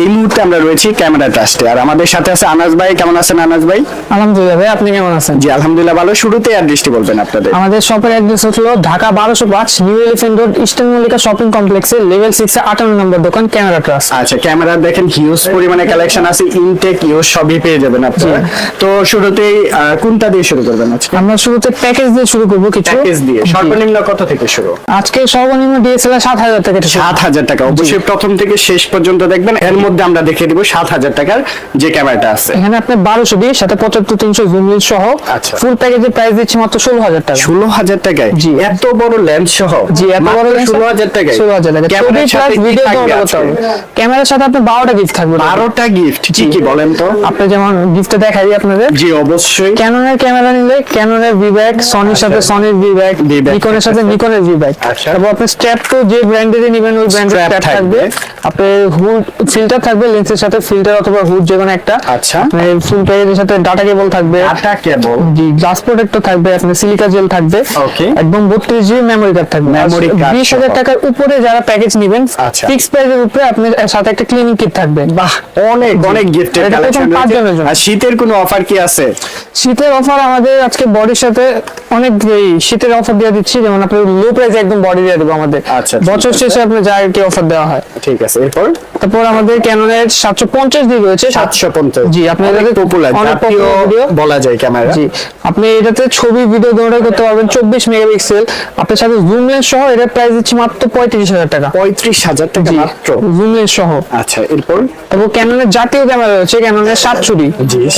এই মুহূর্তে আমরা রয়েছি ক্যামেরা ট্রাস্টে। আর আমাদের সাথে আছে আনাস ভাই। কেমন আছেন আনাস ভাই? আলহামদুলিল্লাহ ভাই আপনি কেমন আছেন? জি আলহামদুলিল্লাহ ভালো। শুরুতে অ্যাড্রেসটি বলবেন আপনাদের? আমাদের শপের অ্যাড্রেস হলো ঢাকা বারোশো পাঁচ new elephant road eastern Mallika shopping কমপ্লেক্সে লেভেল সিক্স আটান্ন নম্বর দোকান ক্যামেরা ট্রাস্ট। আচ্ছা ক্যামেরা দেখেন হিউজ পরিমাণে কালেকশন আছে ইনটেক ইউজ সবই পেয়ে যাবেন আপনারা। তো শুরুতেই কোনটা দিয়ে শুরু করবেন আজকে? আমরা শুরুতে প্যাকেজ দিয়ে শুরু করব কিছু। প্যাকেজ দিয়ে। সর্বনিম্ন কত থেকে শুরু? আজকে সর্বনিম্ন ডিএসএলআর সাত হাজার টাকা থেকে। সাত হাজার টাকা। অবশ্যই প্রথম থেকে শেষ পর্যন্ত দেখবেন। এর মধ্যে আমরা দেখে দিব সাত হাজার টাকার যে ক্যামেরাটা আছে। এখানে আপনি বারোশো দিয়ে সাথে পঁচাত্তর তিনশো জুম লেন্স সহ। ফুল প্যাকেজের প্রাইস দিচ্ছি মাত্র ষোলো হাজার টাকা। ষোলো হাজার টাকায়? জি। এত বড় লেন্স সহ? জি এত বড় ষোলো হাজার টাকায়? ষোলো হাজার টাকা। ছবি সাথে প্লাস ভিডিও ক্যামেরার সাথে আপনার বারোটা গিফট থাকবে। বারোটা গিফট কি কি বলেন তো? আপনি যেমন গিফটটা দেখাই দিই আপনাদের। জি অবশ্যই। ক্যাননের ক্যামেরা নিলে ক্যাননের ভি ব্যাগ সনির সাথে সনির ভি ব্যাগ V-back নিকনের সাথে নিকনের ভি ব্যাগ আচ্ছা। তারপর আপনি স্ট্র্যাপ তো যে ব্র্যান্ডেরই নেবেন ওই ব্র্যান্ডের থাকবে। থাকবে। আপনি হুড ফিল্টার থাকবে লেন্সের সাথে ফিল্টার অথবা হুড যে কোনো একটা। আচ্ছা। ফুল প্যাকেজের সাথে ডাটা কেবল থাকবে। আটা কেবল জি গ্লাস প্রোটেক্টর থাকবে আপনার সিলিকা জেল থাকবে। Okay. একদম বত্রিশ জিবি মেমোরি কার্ড থাকবে। বিশ হাজার সহ। টাকার উপরে যারা প্যাকেজ নেবেন আচ্ছা। ফিক্স প্রাইসের উপরে আপনার সাথে একটা ক্লিনিং কিট থাকবে। বাহ অনেক অনেক গিফটের কালেকশন আর শীতের কোনো অফার কি আছে? শীতের অফার আমাদের আজকে বডির সাথে অনেক এই শীতের অফার দিয়ে দিচ্ছি যেমন আপনি লো প্রাইসে একদম বডি দিয়ে দেবো আমাদের। আচ্ছা, বছর শেষে আপনি যা কি অফার দেওয়া হয়। ঠিক আছে এরপর? তারপর আমাদের ক্যানোনের সাতশো পঞ্চাশ দিয়ে রয়েছে। সাতশো পঞ্চাশ। জি, আপনি এটাতে পপুলার অনেক বলা যায় ক্যামেরা। জি আপনি এটাতে ছবি ভিডিও দুটোই করতে পারবেন চব্বিশ মেগাপিক্সেল। আপনার সাথে জুম লেন্স সহ এটার প্রাইস দিচ্ছি মাত্র পঁয়ত্রিশ হাজার টাকা। পঁয়ত্রিশ হাজার টাকা মাত্র? জুম লেন্স সহ। আচ্ছা এরপর? তারপর ক্যানোনের জাতীয় ক্যামেরা রয়েছে ক্যানোনের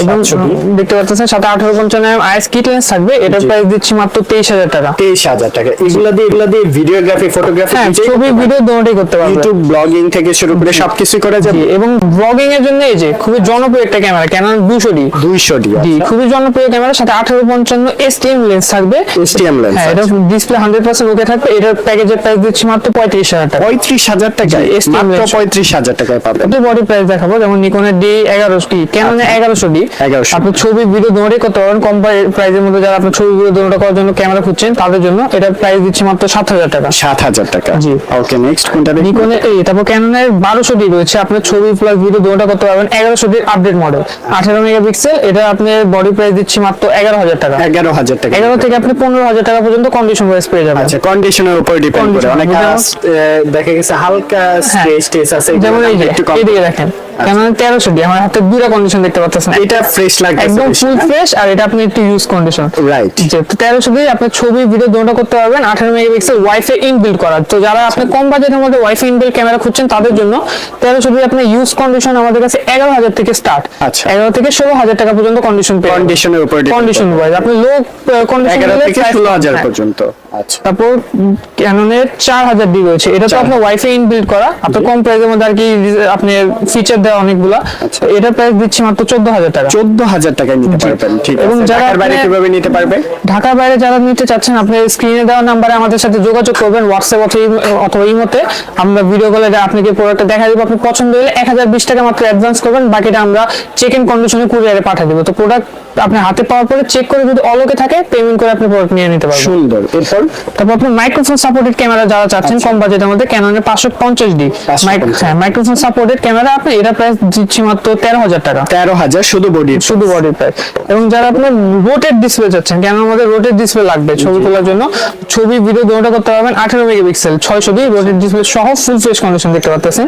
এবং 760 দেখতে পাচ্ছেন সাথে আঠারো পঞ্চান্ন আইএস কিট লেন্স থাকবে। এটার প্রাইস দিচ্ছি মাত্র তেইশ হাজার টাকা। তেইশ হাজার টাকা। এগুলা দিয়ে এগুলা দিয়ে ভিডিওগ্রাফি ফটোগ্রাফি হ্যাঁ ছবি ভিডিও দুটোই করতে পারবেন। ইউটিউব ব্লগিং থেকে শুরু করে সবকিছু করা যাবে এবং ব্লগিং এর জন্য এই যে খুবই জনপ্রিয় একটা ক্যামেরা ক্যানন দুশো ডি দুইশো ডি জি খুবই জনপ্রিয় ক্যামেরার সাথে আঠারো পঞ্চান্ন এসটিএম লেন্স থাকবে। এসটিএম লেন্স হ্যাঁ এটা ডিসপ্লে হান্ড্রেড পার্সেন্ট ওকে থাকবে। এটার প্যাকেজের প্রাইস দিচ্ছি মাত্র পঁয়ত্রিশ হাজার টাকা। পঁয়ত্রিশ হাজার টাকায়? জি, মাত্র lens। পঁয়ত্রিশ হাজার টাকায় পাবেন। আপনি বডি প্রাইস দেখাবো। যেমন নিকনের ডি এগারোশো ডি ক্যাননের এগারোশো ডি 1100 আপনি ছবি ভিডিও করতে পারবেন কম প্রাইসের মধ্যে যারা আপনার ছবি ভিডিও দুটো করার জন্য ক্যামেরা খুঁজছেন তাদের জন্য এটার প্রাইস দিচ্ছি মাত্র সাত হাজার টাকা। সাত হাজার টাকা। জি। ওকে নেক্সট কোনটা নিকনের এই তারপর ক্যাননের বারোশো ডি রয়েছে। আপনার ছবি প্লাস ভিডিও দুটোটা করতে পারবেন। এগারোশো ডির আপডেট মডেল আঠারো মেগাপিক্সেল এটা আপনার বডি প্রাইস দিচ্ছি মাত্র এগারো হাজার টাকা। এগারো হাজার টাকা। এগারো থেকে আপনি পনেরো হাজার টাকা পর্যন্ত কন্ডিশন ওয়াইজ পেয়ে যাবেন। আচ্ছা কন্ডিশনের উপর ডিপেন্ড করে। অনেক দেখা গেছে হালকা হ্যাঁ। স্ট্রেস টেস আছে যেমন এই যে এদিকে দেখেন। কেন তেরোশো ডি আমার হাতে দুটা কন্ডিশন দেখতে পাচ্ছেন। এটা ফ্রেশ লাগছে একদম ফুল ফ্রেশ আর এটা আপনি একটু ইউজ কন্ডিশন রাইট তেরোশো দিয়ে আপনি ছবি ভিডিও দুটো করতে পারবেন। আঠারো মেগাপিক্সেল ওয়াইফাই ইনবিল্ড করা তো যারা আপনি কম বাজেটের মধ্যে ওয়াইফাই ইনবিল্ড ক্যামেরা খুঁজছেন তাদের জন্য তেরোশো দিয়ে আপনি ইউজ কন্ডিশন আমাদের কাছে এগারো হাজার থেকে স্টার্ট আচ্ছা। এগারো থেকে ষোলো হাজার টাকা পর্যন্ত কন্ডিশন কন্ডিশনের উপর কন্ডিশন ওয়াইজ আপনি লো কন্ডিশন এগারো থেকে ষোলো হাজার পর্যন্ত। আচ্ছা তারপর ক্যাননের চার হাজার ডি রয়েছে। এটা তো আপনার ওয়াইফাই ইনবিল্ড করা। আপনার কম প্রাইসের মধ্যে আর কি আপনার ফিচার দেওয়া অনেকগুলা। আচ্ছা। এটা প্রাইস দিচ্ছি মাত্র চোদ্দ হাজার টাকা। চোদ্দ হাজার টাকায় নিতে পারবেন ঠিক এবং যারা বাইরে কীভাবে নিতে পারবে? ঢাকার বাইরে যারা নিতে চাচ্ছেন আপনি স্ক্রিনে দেওয়া নাম্বারে আমাদের সাথে যোগাযোগ করবেন হোয়াটসঅ্যাপ অথবা অথবা ইমোতে। আমরা ভিডিও কলে আপনাকে প্রোডাক্টটা দেখা দেবো আপনি পছন্দ হলে এক হাজার বিশ টাকা মাত্র অ্যাডভান্স করবেন বাকিটা আমরা চেক ইন কন্ডিশনে কুরিয়ারে পাঠিয়ে দেবো। তো প্রোডাক্ট আপনি হাতে পাওয়ার পরে চেক করে যদি অলোকে থাকে পেমেন্ট করে আপনি প্রোডাক্ট নিয়ে নিতে পারবেন। সুন্দর। এরপর? তারপর আপনি মাইক্রোফোন সাপোর্টেড ক্যামেরা যারা চাচ্ছেন কম বাজেটের মধ্যে ক্যাননের পাঁচশো পঞ্চাশ ডি 550 হ্যাঁ মাইক্রোফোন সাপোর্টেড ক্যামেরা আপনি এটা প্রাইস দিচ্ছি মাত্র তেরো হাজার টাকা। তেরো হাজার শুধু বডি শুধু বডি প্রাইস এবং যারা আপনার রোটেড ডিসপ্লে চাচ্ছেন কেন আমাদের রোটেড ডিসপ্লে লাগবে ছবি তোলার জন্য ছবি ভিডিও দুটো করতে পারবেন আঠারো মেগাপিক্সেল ছয়শো দিয়ে রোটেড ডিসপ্লে সহ ফুল ফ্রেশ কন্ডিশন দেখতে পাচ্ছেন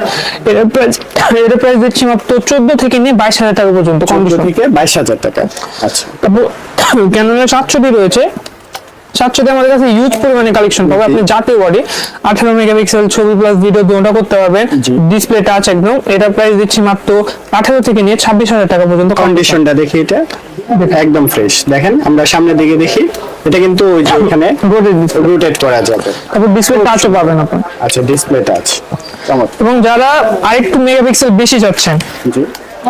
এটার প্রাইস এটার প্রাইস দিচ্ছি মাত্র চোদ্দ থেকে নিয়ে বাইশ হাজার টাকা পর্যন্ত কন্ডিশন থেকে বাইশ হাজার টাকা। আচ্ছা। তারপর ক্যানোনের সাতশোটি রয়েছে সাতশোতে আমাদের কাছে ইউজ পরিমাণে কালেকশন পাবে। আপনি জাতীয় বডি আঠারো মেগাপিক্সেল ছবি প্লাস ভিডিও দুটো করতে পারবেন। ডিসপ্লে টাচ একদম। এটা প্রাইস দিচ্ছি মাত্র আঠারো থেকে নিয়ে ছাব্বিশ হাজার টাকা পর্যন্ত কন্ডিশনটা দেখি এটা। একদম ফ্রেশ দেখেন আমরা সামনের দিকে দেখি। এটা কিন্তু ওই যে ওখানে রোটেট করা যাবে। তারপর ডিসপ্লে টাচও পাবেন আপনি। আচ্ছা ডিসপ্লে টাচ এবং যারা আরেকটু মেগাপিক্সেল বেশি চাচ্ছেন জি।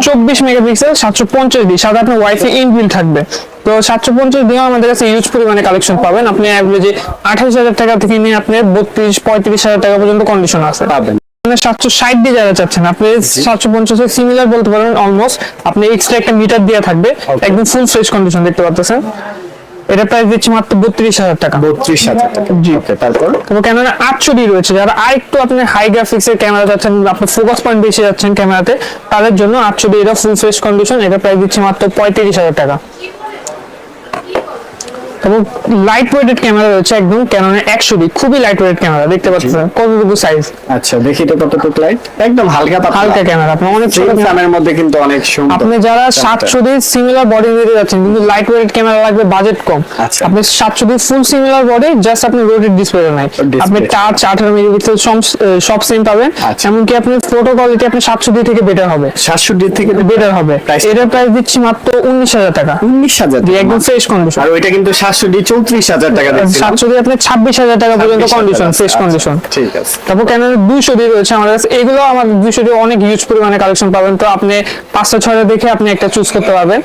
চব্বিশ মেগাপিক্সেল সাতশো পঞ্চাশ ডি সাথে আপনার ওয়াইফাই ইনবিল থাকবে। তো সাতশো পঞ্চাশ দিয়ে আমাদের কাছে ইউজ পরিমাণে কালেকশন পাবেন। আপনি অ্যাভারেজে আঠাশ হাজার টাকা থেকে নিয়ে আপনি বত্রিশ পঁয়ত্রিশ হাজার টাকা পর্যন্ত কন্ডিশন আছে। পাবেন। সাতশো ষাট দিয়ে যারা চাচ্ছেন আপনি সাতশো পঞ্চাশ সিমিলার বলতে পারেন অলমোস্ট আপনি এক্সট্রা একটা মিটার দেওয়া থাকবে। একদম ফুল ফ্রেশ কন্ডিশন দেখতে পাচ্ছেন। এটা প্রাইস দিচ্ছি মাত্র বত্রিশ হাজার টাকা। বত্রিশ হাজার টাকা। জি। ওকে তারপর? তারপর ক্যামেরা আটশো ডি রয়েছে। যারা আরেকটু আপনি হাই গ্রাফিক্স এর ক্যামেরা যাচ্ছেন আপনার ফোকাস পয়েন্ট বেশি যাচ্ছেন ক্যামেরাতে তাদের জন্য আটশো ডি এটা ফুল ফ্রেশ কন্ডিশন এটা প্রাইস দিচ্ছি মাত্র পঁয়ত্রিশ হাজার টাকা। এবং লাইট ওয়েটেড ক্যামেরা রয়েছে একদম ক্যাননের একশো ডি খুবই লাইট ওয়েটেড ক্যামেরা দেখতে পাচ্ছেন? কতটুকু সাইজ আচ্ছা দেখি তো কতটুকু লাইট একদম হালকা পাতলা। হালকা ক্যামেরা আপনি অনেক ছোট দামের মধ্যে কিন্তু অনেক সুন্দর। আপনি যারা সাতশো দিয়ে সিমিলার বডি নিতে যাচ্ছেন কিন্তু লাইট ওয়েট ক্যামেরা লাগবে বাজেট কম। আচ্ছা। আপনি সাতশো দিয়ে ফুল সিমিলার বডি জাস্ট আপনি রোটেড ডিসপ্লে নাই। আপনি টাচ আঠারো মেগাপিক্সেল সব সেম পাবেন। আচ্ছা। এমনকি আপনি ফটো কোয়ালিটি আপনি সাতশো দিয়ে থেকে বেটার হবে। সাতষট্টি থেকে বেটার হবে। এটার প্রাইস দিচ্ছি মাত্র উনিশ হাজার টাকা। উনিশ হাজার জি, একদম ফ্রেশ কন্ডিশন আর ওইটা কিন্তু চৌত্রিশ হাজার টাকা সাতশো দিয়ে আপনি ছাব্বিশ হাজার টাকা পর্যন্ত কন্ডিশন ফ্রেশ আচ্ছা, কন্ডিশন ঠিক আছে। তারপর দুইশো দিয়ে রয়েছে আমার কাছে। এগুলো আমার দুইশো দিয়ে অনেক ইউজ পরিমাণে কালেকশন পাবেন। তো আপনি পাঁচটা ছয়টা দেখে আপনি একটা চুজ করতে পারবেন।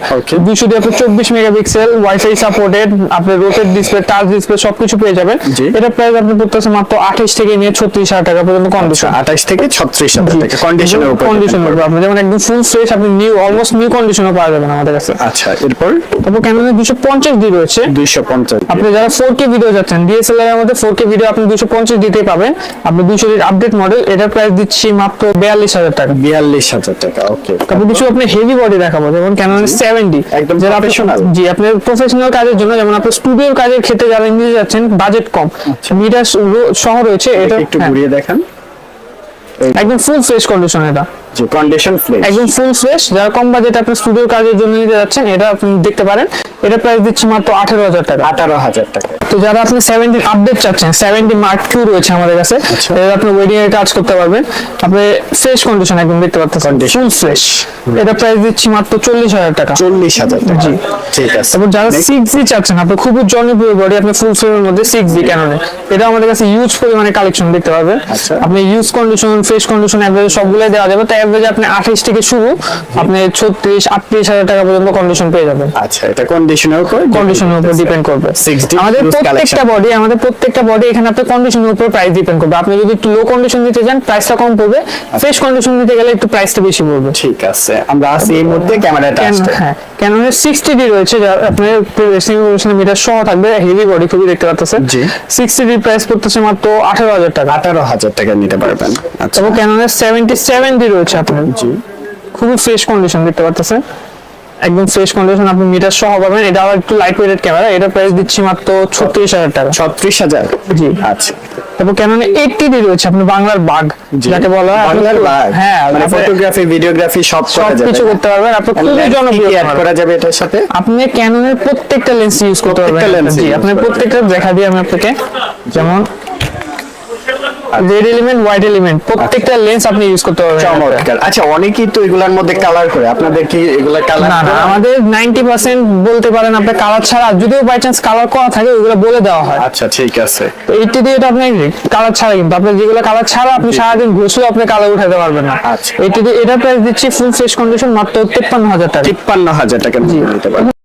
দুইশো দিয়ে আপনি চব্বিশ মেগাপিক্সেল ওয়াইফাই সাপোর্টেড আপনি রোটেড ডিসপ্লে টাচ ডিসপ্লে সবকিছু পেয়ে যাবেন। এটা প্রাইস আপনি পড়তেছে মাত্র আঠাশ থেকে নিয়ে ছত্রিশ হাজার টাকা পর্যন্ত কন্ডিশন আঠাশ থেকে ছত্রিশ হাজার টাকা কন্ডিশনের উপর কন্ডিশনের উপর। আপনি যেমন একদম ফুল ফ্রেশ আপনি নিউ অলমোস্ট নিউ কন্ডিশনও পাওয়া যাবেন আমাদের কাছে। আচ্ছা এরপর? তারপর ক্যাননের দুশো পঞ্চাশ ডি রয়েছে। দুইশো পঞ্চাশ আপনি যারা ফোর কে ভিডিও যাচ্ছেন ডিএসএলআর এর মধ্যে ফোর কে ভিডিও আপনি দুশো পঞ্চাশ দিতেই পাবেন। আপনি দুশো আপডেট মডেল এটার প্রাইস দিচ্ছি মাত্র বিয়াল্লিশ হাজার টাকা। বিয়াল্লিশ হাজার টাকা ওকে তারপর কিছু আপনি হেভি বডি দেখাবো যেমন ক্যানন সেভেন্টি একদম যারা professional। জি আপনি প্রফেশনাল কাজের জন্য যেমন আপনি স্টুডিওর কাজের ক্ষেত্রে যারা নিয়ে যাচ্ছেন বাজেট কম। মিটার সহ রয়েছে এটা একটু হ্যাঁ, ঘুরিয়ে দেখান। একদম ফুল ফ্রেশ কন্ডিশন এটা। যে কন্ডিশন ফ্লেশ একদম ফুল ফ্রেশ যারা কম বাজেট আপনি স্টুডিওর কাজের জন্য নিতে যাচ্ছেন এটা আপনি দেখতে পারেন। এটা প্রাইস দিচ্ছি মাত্র আঠেরো হাজার টাকা। আঠারো হাজার টাকা। তো যারা আপনি সেভেন্টি আপডেট চাচ্ছেন সেভেন্টি মার্ক টু রয়েছে আমাদের কাছে আচ্ছা। এটা আপনি ওয়েডিং এর কাজ করতে পারবেন। আপনি ফ্রেশ কন্ডিশন একদম দেখতে পাচ্ছেন। ফুল ফ্রেশ এটা প্রাইস দিচ্ছি মাত্র চল্লিশ হাজার টাকা। চল্লিশ হাজার জি। ঠিক আছে। তারপর যারা সিক্স জি চাচ্ছেন আপনি খুব জনপ্রিয় বডি আপনি ফুল ফ্রেমের মধ্যে সিক্স জি ক্যাননে এটা আমাদের কাছে ইউজ পরিমাণে কালেকশন দেখতে পাবেন আচ্ছা। আপনি use condition fresh condition average সবগুলোই দেওয়া যাবে। তো অ্যাভারেজ আপনি আঠাইশ থেকে শুরু আপনি ছত্রিশ আটত্রিশ হাজার টাকা পর্যন্ত কন্ডিশন পেয়ে যাবেন। আচ্ছা এটা কন্ডিশনের উপর কন্ডিশনের উপর ডিপেন্ড করবে। আমাদের প্রত্যেকটা বডি আমাদের প্রত্যেকটা বডি এখানে আপনার কন্ডিশনের উপর প্রাইস ডিপেন্ড করবে। আপনি যদি একটু লো কন্ডিশন নিতে যান প্রাইসটা কম পড়বে। ফ্রেশ কন্ডিশন নিতে গেলে একটু প্রাইসটা বেশি পড়বে। ঠিক আছে আমরা আছি এই মুহূর্তে ক্যামেরাটা আসছে হ্যাঁ ক্যাননের সিক্সটি ডি রয়েছে যা আপনার সিঙ্গল মিটার সহ থাকবে হেভি বডি খুবই দেখতে পাচ্ছেন জি। সিক্সটি ডি প্রাইস পড়তেছে মাত্র আঠারো হাজার টাকা। আঠারো হাজার টাকা নিতে পারবেন। আচ্ছা। তারপর ক্যাননের সেভেন্টি সেভেন ডি রয়েছে আপনার জি। খুবই ফ্রেশ কন্ডিশন দেখতে পাচ্ছেন একদম ফ্রেশ কন্ডিশন আপনি মিটার সহ পাবেন। এটা আবার একটু লাইট ওয়েটেড ক্যামেরা এটা প্রাইস দিচ্ছি মাত্র ছত্রিশ হাজার টাকা। ছত্রিশ হাজার? জি। আচ্ছা। তারপর ক্যানন এইটটি ডি রয়েছে আপনি বাংলার বাঘ। যাকে বলা হয়। বাংলার বাঘ। হ্যাঁ মানে ফটোগ্রাফি ভিডিওগ্রাফি সব করা সব যাবে কিছু করতে পারবেন। আপনি খুবই জনপ্রিয় camera। করা যাবে এটার সাথে? আপনি ক্যাননের প্রত্যেকটা লেন্স ইউজ করতে পারবেন। জি আপনি প্রত্যেকটা দেখা দিই আমি আপনাকে। যেমন রেড এলিমেন্ট হোয়াইট এলিমেন্ট প্রত্যেকটা লেন্স আপনি ইউজ করতে পারবেন। চমৎকার। আচ্ছা অনেকেই তো এগুলার মধ্যে কালার করে। আপনাদের কি এগুলা কালার না না আমাদের নাইনটি পার্সেন্ট বলতে পারেন আপনার কালার ছাড়া যদিও বাই চান্স কালার করা থাকে ওগুলো বলে দেওয়া হয়। আচ্ছা ঠিক আছে। তো এইটি দিয়ে এটা আপনি কালার ছাড়া কিন্তু আপনি যেগুলো কালার ছাড়া আপনি সারাদিন ঘষলেও আপনি কালার উঠাতে পারবেন না। আচ্ছা। এইটি দিয়ে এটা প্রাইস দিচ্ছি ফুল ফ্রেশ কন্ডিশন মাত্র তেপ্পান্ন হাজার টাকা। তিপ্পান্ন হাজার টাকা নিতে পারবেন।